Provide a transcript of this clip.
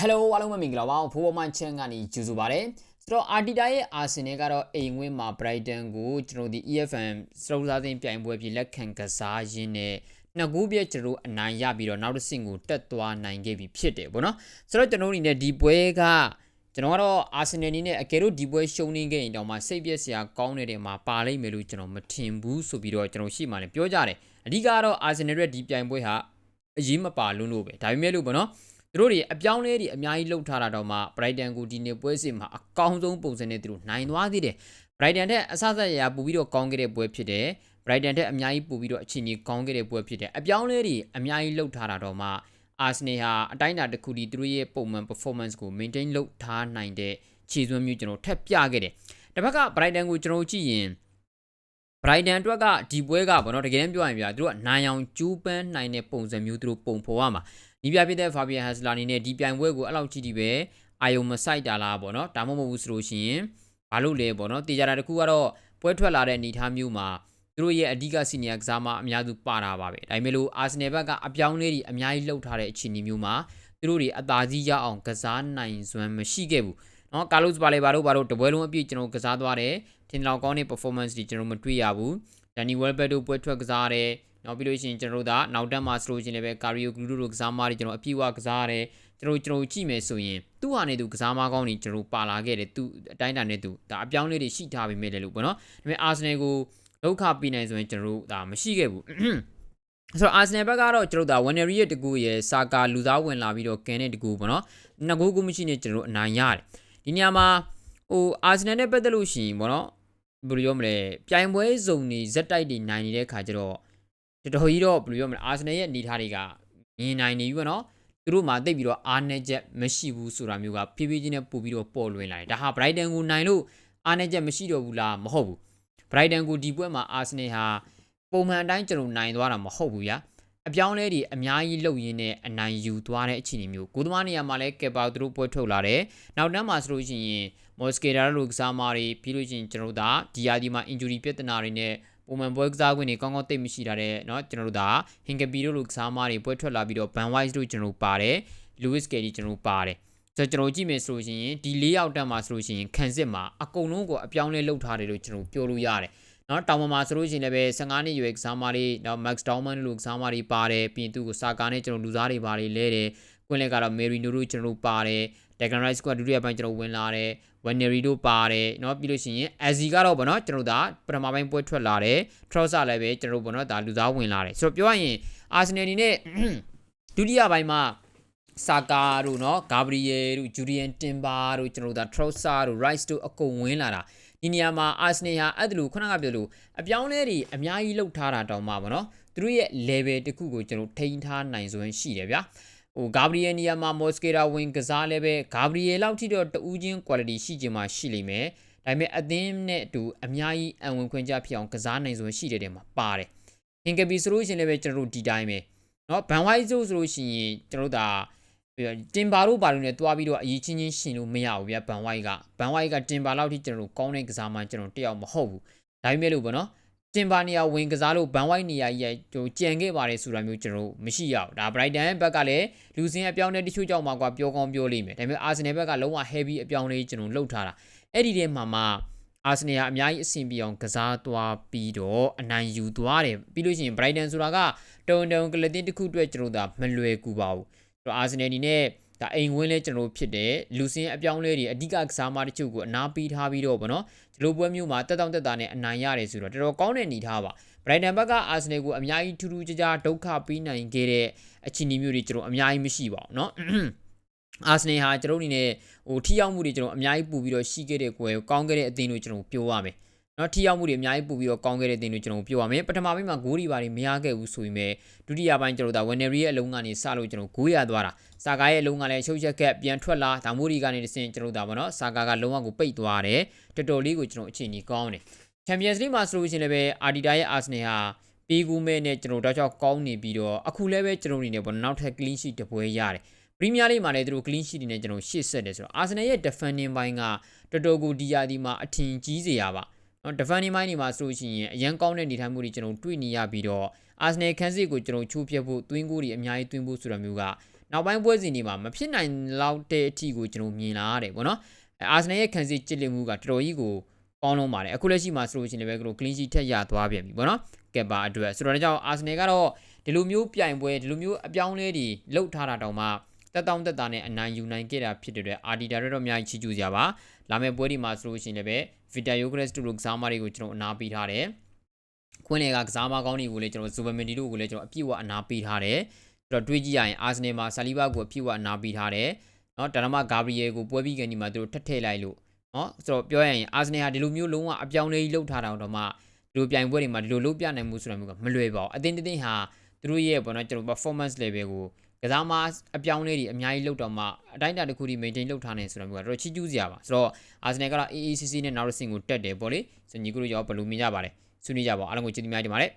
Hello အားလုံးပဲမင်္ဂလာပါဖိုးပေါ်မှန်ချန်ကနေကြိုဆိုပါရစေဆိုတော့ Arteta ရဲ့ Arsenal ကတော့အိမ်ဝင်းမှာ Brighton ကိုကျွန်တော်ဒီ EFM စတုစားသိမ်းပြိုင်ပွဲပြီးလက်ခံကစားရင်းနဲ့နှစ်ကူးပြည့်ကျွန်တော်အနိုင်ရပြီးတော့နောက်တစ်ဆင့်ကိုတက်သွားနိုင်ခဲ့ပြီဖြစ်တယ်ဗောနော်ဆိုတော့ကျွန်တော်အနေနဲ့ဒီပွဲကကျွန်တော်ကတော့ Arsenal အနေနဲ့အကယ်လို့ဒီပွဲရှုံးနေခဲ့ရင်တော့မှစိတ်ပြက်စရာကောင်းနေတဲ့မှာပါလိမ့်မယ်လို့ကျွန်တော်မထင်ဘူးဆိုပြီးတော့ကျွန်တော်ရှိမှလည်းပြောကြတယ်အဓိကတော့ Arsenal ရဲ့ဒီပြိုင်ပွဲဟာအရေးမပါလွန်းလို့ပဲဒါပေမဲ့လို့ဗောနော် သူတို့တွေအပြောင်းလဲတွေအများကြီးလှုပ်ထားတာတော့မှ Brighton ကိုဒီနေ့ပွဲစဉ်မှာအကောင်းဆုံးပုံစံနဲ့သူတို့နိုင်သွားသေးတယ် Brighton တက်အဆဆက်ရရပူပြီးတော့ကောင်းခဲ့တဲ့ပွဲဖြစ်တယ် Brighton တက်အများကြီးပူပြီးတော့အခြေအနေကောင်းခဲ့တဲ့ပွဲဖြစ်တယ်အပြောင်းလဲတွေအများကြီးလှုပ်ထားတာတော့မှ Arsenal ဟာအတိုင်းအတာတစ်ခုဒီသူတို့ရဲ့ပုံမှန် performance ကို maintain လုပ်ထားနိုင်တဲ့ခြေစွမ်းမျိုးကျွန်တော်ထပ်ပြခဲ့တယ်တစ်ဖက်က Brighton ကိုကျွန်တော်ကြည့်ရင် Brighton အတွက်ကဒီပွဲကဘောနော်တကယ်တမ်းပြောရရင်ဗျာသူတို့ကနိုင်အောင်ကျူးပန်းနိုင်တဲ့ပုံစံမျိုးသူတို့ပုံဖော်ရမှာ နီးပြဖြစ်တဲ့ Fabian Hassler အနေနဲ့ဒီပြိုင်ပွဲကိုအဲ့လောက်ကြည့်ဒီပဲအာယုံမဆိုင်တာလားပေါ့နော်ဒါမှမဟုတ်ဘူးဆိုလို့ရှိရင်ဘာလို့လဲပေါ့နော်တေချာတာတစ်ခုကတော့ပွဲထွက်လာတဲ့အနေအထားမျိုးမှာသူတို့ရဲ့အဓိကစီနီယာကစားမအများစုပါတာပါပဲဒါပေမဲ့လို့အာဆင်နယ်ဘက်ကအပြောင်းလေးတွေအများကြီးလှုပ်ထားတဲ့အခြေအနေမျိုးမှာသူတို့တွေအသာစီးရအောင်ကစားနိုင်စွမ်းမရှိခဲ့ဘူးနော်ကာလုစ်ပါလေဘာတို့ဘာတို့တပွဲလုံးအပြည့်ကျွန်တော်ကစားသွားတယ်ထင်လောက်ကောင်းတဲ့ performance တွေကျွန်တော်မတွေ့ရဘူးဒန်နီဝဲလ်ဘက်တို့ပွဲထွက်ကစားတယ် နောက်ပြီးလို့ရှိရင်ကျွန်တော်တို့ကနောက်တက်မှာဆိုလို့ရှိရင်လည်းကာရီယိုဂလူတို့ကစားမတွေကျွန်တော်အပြည့်အဝကစားရတယ်ကျွန်တော်ကျွန်တော်ကြည့်မယ်ဆိုရင်သူ့ဟာနေသူကစားမကောင်းတွေကျွန်တော်ပါလာခဲ့တယ်သူအတိုင်းတန်နဲ့သူဒါအပြောင်းလေးတွေရှိထားပြီမဲ့လေလို့ပေါ့နော်ဒါပေမဲ့အာဆင်နယ်ကိုဒုက္ခပေးနိုင်ဆိုရင်ကျွန်တော်တို့ဒါမရှိခဲ့ဘူးဆိုတော့အာဆင်နယ်ဘက်ကတော့ကျွန်တော်တို့ဒါဝန်နရီရဲ့တကူရဲ့စာကာလူသားဝင်လာပြီးတော့ကန်တဲ့တကူပေါ့နော်နှစ်ကူကူမရှိနေကျွန်တော်တို့အနိုင်ရတယ်ဒီနေရာမှာဟိုအာဆင်နယ်နဲ့ပတ်သက်လို့ရှိရင်ပေါ့နော်ဘယ်လိုပြောမလဲပြိုင်ပွဲစုံနေဇက်တိုက်တွေနိုင်နေတဲ့ခါကျတော့ တော်တော်ကြီးတော့ဘယ်လိုပြောမလဲအာဆင်နယ်ရဲ့အနေထားတွေကမြင်နိုင်နေပြီပေါ့နော်သူတို့မှတိတ်ပြီးတော့အားနေချက်မရှိဘူးဆိုတာမျိုးကဖြည်းဖြည်းချင်းနဲ့ပို့ပြီးတော့ပေါ်လွင်လာတယ်ဒါဟာ Brighton ကိုနိုင်လို့အားနေချက်မရှိတော့ဘူးလားမဟုတ်ဘူး Brighton ကိုဒီပွဲမှာ Arsenal ဟာပုံမှန်အတိုင်းကျွန်တော်နိုင်သွားတာမဟုတ်ဘူးဗျာအပြောင်းလဲတွေအများကြီးလုပ်ရင်းနဲ့အနိုင်ယူသွားတဲ့အခြေအနေမျိုးကိုသမားနေရာမှာလည်းကက်ပါသူတို့ပွဲထုတ်လာတယ်နောက်တန်းမှာဆိုလို့ရှိရင်မော်စကေတာလိုကစားမာတွေပြီးလို့ရှိရင်ကျွန်တော်တို့ဒါဒီယာဒီမှာ injury ပြဿနာတွေနဲ့ ပုံမှန်ပွဲကစားခွင့်တွေကောင်းကောင်းသိမရှိတာတဲ့เนาะကျွန်တော်တို့ဒါဟင်ကပီတို့လိုကစားမာတွေပွဲထွက်လာပြီးတော့ Van Wise တို့ကျွန်တော်တို့ပါတယ်လူးစ်ကယ်ဒီကျွန်တော်တို့ပါတယ်ဆိုတော့ကျွန်တော်ကြည့်မယ်ဆိုလို့ရှိရင်ဒီ၄ယောက်တက်မှာဆိုလို့ရှိရင်ခံစစ်မှာအကုန်လုံးကိုအပြောင်းလဲလုပ်ထားတယ်လို့ကျွန်တော်ပြောလို့ရတယ်နော်တောင်ပေါ်မှာဆိုလို့ရှိရင်လည်းပဲ15နှစ်ရွယ်ကစားမလေးနော် Max Dowman လို့ကစားမလေးပါတယ်ပြီးရင်သူ့ကိုစာကာနဲ့ကျွန်တော်လူစားတွေပါလေးလဲတယ် ကွင်းလက်ကတော့ Merino တို့ကျွန်တော်ပါတယ် Declan Rice ကဒုတိယပိုင်းကျွန်တော်ဝင်လာတယ် Wannery တို့ပါတယ်เนาะပြီးလို့ရှိရင် Azzi ကတော့ဗောနော်ကျွန်တော်ဒါပထမပိုင်းပွဲထွက်လာတယ် Trossard လည်းပဲကျွန်တော်ဗောနော်ဒါလူသားဝင်လာတယ်ဆိုတော့ပြောရရင် Arsenal အနေနဲ့ဒုတိယပိုင်းမှာဆာကာတို့เนาะဂါဘရီယယ်တို့ဂျူရီယန်တင်ဘာတို့ကျွန်တော်တို့ဒါ Trossard တို့ Rice တို့အကုန်ဝင်လာတာဒီနေရာမှာ Arsenal ဟာအဲ့ဒါလိုခုနကပြောလို့အပြောင်းလဲတွေအများကြီးလှုပ်ထားတာတောင်မှဗောနော်သူတို့ရဲ့ level တခုကိုကျွန်တော်ထိန်းထားနိုင်စွမ်းရှိတယ်ဗျာ ဟိုဂါဘရီယယ်နီယာမှာမော်စကေတာဝင်ကစားလဲပဲဂါဘရီယယ်လောက်ထိတော့တူးချင်း quality ရှိခြင်းမှရှိလိမ့်မယ်ဒါပေမဲ့အသင်းနဲ့အတူအများကြီးအံဝင်ခွင့်ကြဖြစ်အောင်ကစားနိုင်စွမ်းရှိတဲ့တဲမှာပါတယ်ဟင်ကပီဆိုလို့ရှိရင်လည်းပဲကျွန်တော်တို့ဒီတိုင်းပဲเนาะဘန်ဝိုင်းဆိုဆိုလို့ရှိရင်ကျွန်တော်တို့ဒါတင်ပါတို့ပါလို့ ਨੇ တွားပြီးတော့အရေးချင်းချင်းရှင်လို့မရဘူးဗျဘန်ဝိုင်းကဘန်ဝိုင်းကတင်ပါလောက်ထိကျွန်တော်တို့ကောင်းတဲ့ကစားမှကျွန်တော်တယောက်မဟုတ်ဘူးဒါပေမဲ့လို့ပေါ့နော် တင်ပါနေရာဝင်ကစားလို့ဘန်ဝိုက်နေရာကြီးဟိုကြံခဲ့ပါတယ်ဆိုတာမျိုးကျွန်တော်မရှိရဘူးဒါ Brighton ဘက်ကလည်းလူစင်းအပြောင်းတဲ့တချို့ကြောင့်မှာကွာပြောကောင်းပြောလိမ့်မယ်ဒါပေမဲ့ Arsenal ဘက်ကလုံးဝ heavy အပြောင်းလေးကျွန်တော်လှုပ်ထားတာအဲ့ဒီထဲမှာမှ Arsenal ကအများကြီးအဆင်ပြေအောင်ကစားသွားပြီးတော့အနိုင်ယူသွားတယ်ပြီးလို့ရှိရင် Brighton ဆိုတာကတုံတုံကလတင်တစ်ခုအတွက်ကျွန်တော်ဒါမလွယ်ကူပါဘူးဆိုတော့ Arsenal အနေနဲ့ ဒါအိမ်ဝင်းလဲကျွန်တော်ဖြစ်တယ်လူစင်းအပြောင်းလဲတွေအဓိကကစားမတချို့ကိုအနာပေးထားပြီးတော့ဗောနော်ဒီလိုပွဲမျိုးမှာတက်တောင့်တက်တာနဲ့အနိုင်ရတယ်ဆိုတော့တော်တော်ကောင်းတဲ့အနေထားပါဘရိုင်တန်ဘက်ကအာဆင်နယ်ကိုအများကြီးထူးထူးခြားခြားဒုက္ခပေးနိုင်ခဲ့တဲ့အခြေအနေမျိုးတွေကျွန်တော်အများကြီးမရှိပါဘူးเนาะအာဆင်နယ်ဟာကျွန်တော်အနေနဲ့ဟိုထိရောက်မှုတွေကျွန်တော်အများကြီးပူပြီးတော့ရှိခဲ့တဲ့ကွယ်ကောင်းခဲ့တဲ့အသင်းလို့ကျွန်တော်ပြောရမယ် နော်ထိရောက်မှုတွေအများကြီးပို့ပြီးတော့ကောင်းခဲ့တဲ့တင်လို့ကျွန်တော်ပြောပါမယ်ပထမပိုင်းမှာဂိုးတွေပါတွေမရခဲ့ဘူးဆိုရင်ပဲဒုတိယပိုင်းကျွန်တော်ဒါဝန်နယ်ရီရဲ့အလုံးကနေစလို့ကျွန်တော်ဂိုးရသွားတာစာကာရဲ့အလုံးကလည်းချုပ်ချက်ကက်ပြန်ထွက်လာဒါမိုးရီကနေတစင်ကျွန်တော်ဒါပါနော်စာကာကလုံးဝကိုပိတ်သွားတယ်တော်တော်လေးကိုကျွန်တော်အခြေအနေကောင်းတယ်ချန်ပီယံစ်လိမှာဆိုလို့ရှိရင်လည်းပဲအာဒီတာရဲ့အာဆနယ်ဟာပေးကူးမဲ့နဲ့ကျွန်တော်တော့ကြောက်ကောင်းနေပြီးတော့အခုလည်းပဲကျွန်တော်အနေနဲ့ပေါ့နောက်ထပ် clean sheet တပွဲရတယ်ပရီးမီးယားလိမှာလည်းသူတို့ clean sheet တွေနဲ့ကျွန်တော်ရှေ့ဆက်တယ်ဆိုတော့အာဆနယ်ရဲ့ defending ဘိုင်းကတော်တော်ကိုဒီယာဒီမှာအထင်ကြီးစရာပါနော် defending မိုင်းနေမှာဆိုလို့ရှိရင်အရန်ကောင်းတဲ့နေထိုင်မှုတွေကျွန်တော်တွေ့နေရပြီးတော့ Arsenal ခန်းစစ်ကိုကျွန်တော်ချိုးပြဖို့သွင်းကိုတွေအများကြီးသွင်းဖို့ဆိုတာမျိုးကနောက်ပိုင်းပွဲစဉ်တွေမှာမဖြစ်နိုင်လောက်တဲ့အထိကိုကျွန်တော်မြင်လာရတယ်ပေါ့နော်အဲအာဆင်နယ်ရဲ့ခံစစ်ကြစ်လင်မှုကတော်တော်ကြီးကိုကောင်းလုံးပါတယ်အခုလက်ရှိမှာဆိုလို့ရှိရင်လည်းပဲကတော့ clean sheet ထက်ရသွားပြန်ပြီပေါ့နော်ကက်ပါအတွက်ဆိုတော့ဒါကြောင့်အာဆင်နယ်ကတော့ဒီလိုမျိုးပြိုင်ပွဲဒီလိုမျိုးအပြောင်းလဲတွေလှုပ်ထားတာတောင်မှ တက်တောင့်တက်တာနဲ့အနိုင်ယူနိုင်ခဲ့တာဖြစ်တဲ့အတွက်အာဒီတာတွေတော့အများကြီးချီးကျူးကြပါလာမယ့်ပွဲဒီမှာဆိုလို့ရှိရင်လည်းပဲ Vita Yogres တို့လိုကစားမတွေကိုကျွန်တော်အနာပေးထားတယ်ခွင်းလေကကစားမကောင်းတွေကိုလည်းကျွန်တော် Zubermenti တို့ကိုလည်းကျွန်တော်အပြည့်အဝအနာပေးထားတယ်ဆိုတော့တွေးကြည့်ရရင်အာဆင်နယ်မှာဆာလီဘာကိုအပြည့်အဝအနာပေးထားတယ်နော်ဒါနမဂါဘရီယယ်ကိုပွဲပြီးကန်ဒီမှာသူတို့ထက်ထည့်လိုက်လို့နော်ဆိုတော့ပြောရရင်အာဆင်နယ်ဟာဒီလိုမျိုးလုံးဝအပြောင်းလဲကြီးလှုပ်ထားတာတော့မှဒီလိုပြိုင်ပွဲတွေမှာဒီလိုလှုပ်ပြနိုင်မှုဆိုတာမျိုးကမလွယ်ပါဘူးအတင်းတင်းဟာသူတို့ရဲ့ပေါ့နော်ကျွန်တော် performance level ကို ကစားမအပြောင်းလဲတွေအများကြီးလှုပ်တော့မှအတိုင်းအတာတစ်ခုထိ maintain လုပ်ထားနေဆိုတာမျိုးကတော့ချီးကျူးစရာပါဆိုတော့အာဆင်နယ်ကတော့ AACC နဲ့ Norwich ကိုတက်တယ်ပေါ့လေဆိုညီကိုတို့ရောဘယ်လိုမြင်ကြပါလဲဆွေးနွေးကြပါအောင်အားလုံးကိုကျေးဇူးများတင်ပါတယ်